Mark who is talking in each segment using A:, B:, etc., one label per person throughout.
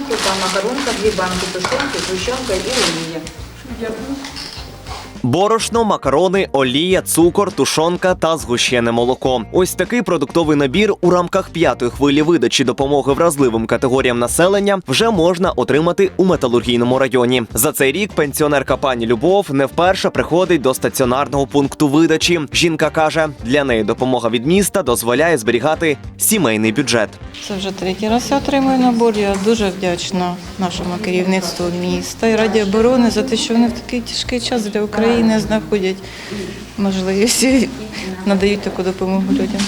A: тушонку, там макаронка, дві банки тушонки, згущенка і олія.
B: Борошно, макарони, олія, цукор, тушонка та згущене молоко. Ось такий продуктовий набір у рамках п'ятої хвилі видачі допомоги вразливим категоріям населення вже можна отримати у металургійному районі. За цей рік пенсіонерка пані Любов не вперше приходить до стаціонарного пункту видачі. Жінка каже, для неї допомога від міста дозволяє зберігати сімейний бюджет.
C: Це вже третій раз я отримую набор. Я дуже вдячна нашому керівництву міста і Раді оборони за те, що вони в такий тяжкий час для України знаходять можливість надають таку допомогу людям.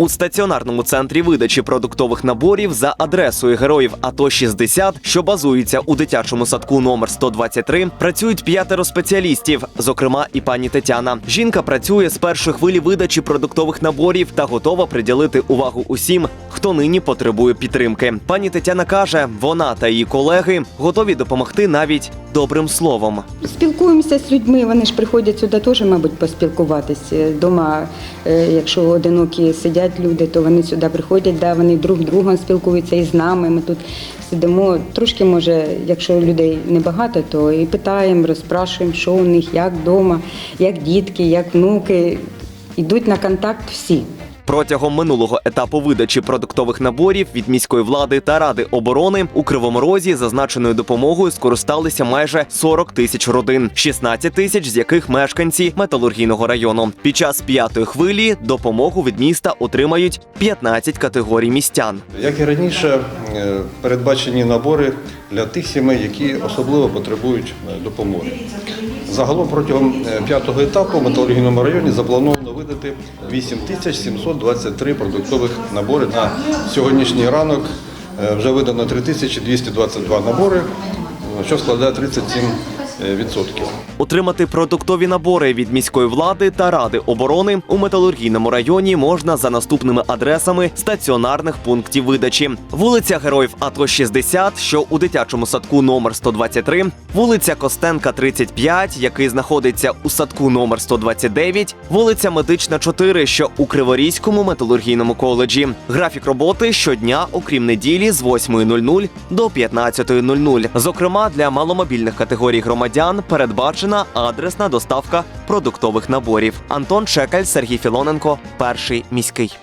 B: У стаціонарному центрі видачі продуктових наборів за адресою героїв АТО 60, що базується у дитячому садку номер 123, працюють п'ятеро спеціалістів, зокрема і пані Тетяна. Жінка працює з першої хвилі видачі продуктових наборів та готова приділити увагу усім, хто нині потребує підтримки. Пані Тетяна каже, вона та її колеги готові допомогти навіть добрим словом.
D: Спілкуємося з людьми, вони ж приходять сюди теж, мабуть, поспілкуватися. Дома, е, якщо одинокі сидять люди, то вони сюди приходять, да, вони друг другом спілкуються і з нами. Ми тут сидимо. Трошки, може, якщо людей небагато, то і питаємо, розпрашуємо, що у них, як вдома, як дітки, як внуки. Йдуть на контакт всі.
B: Протягом минулого етапу видачі продуктових наборів від міської влади та ради оборони у Кривому Розі зазначеною допомогою скористалися майже 40 тисяч родин, 16 тисяч з яких мешканці металургійного району. Під час п'ятої хвилі допомогу від міста отримають 15 категорій містян.
E: Як і раніше, е, передбачені набори для тих сімей, які особливо потребують е, допомоги. Загалом протягом е, п'ятого етапу в металургійному районі заплановано видати 8723 продуктових набори. На сьогоднішній ранок е, вже видано 3222 набори, що складає 37%. Відсотків.
B: Отримати продуктові набори від міської влади та ради оборони у металургійному районі можна за наступними адресами стаціонарних пунктів видачі: вулиця Героїв АТО 60, що у дитячому садку номер 123, вулиця Костенка 35, який знаходиться у садку номер 129, вулиця Медична 4, що у Криворізькому металургійному коледжі. Графік роботи щодня, окрім неділі, з 8.00 до 15.00. Зокрема, для маломобільних категорій громадян передбачена адресна доставка продуктових наборів. Антон Чекаль, Сергій Філоненко, перший міський.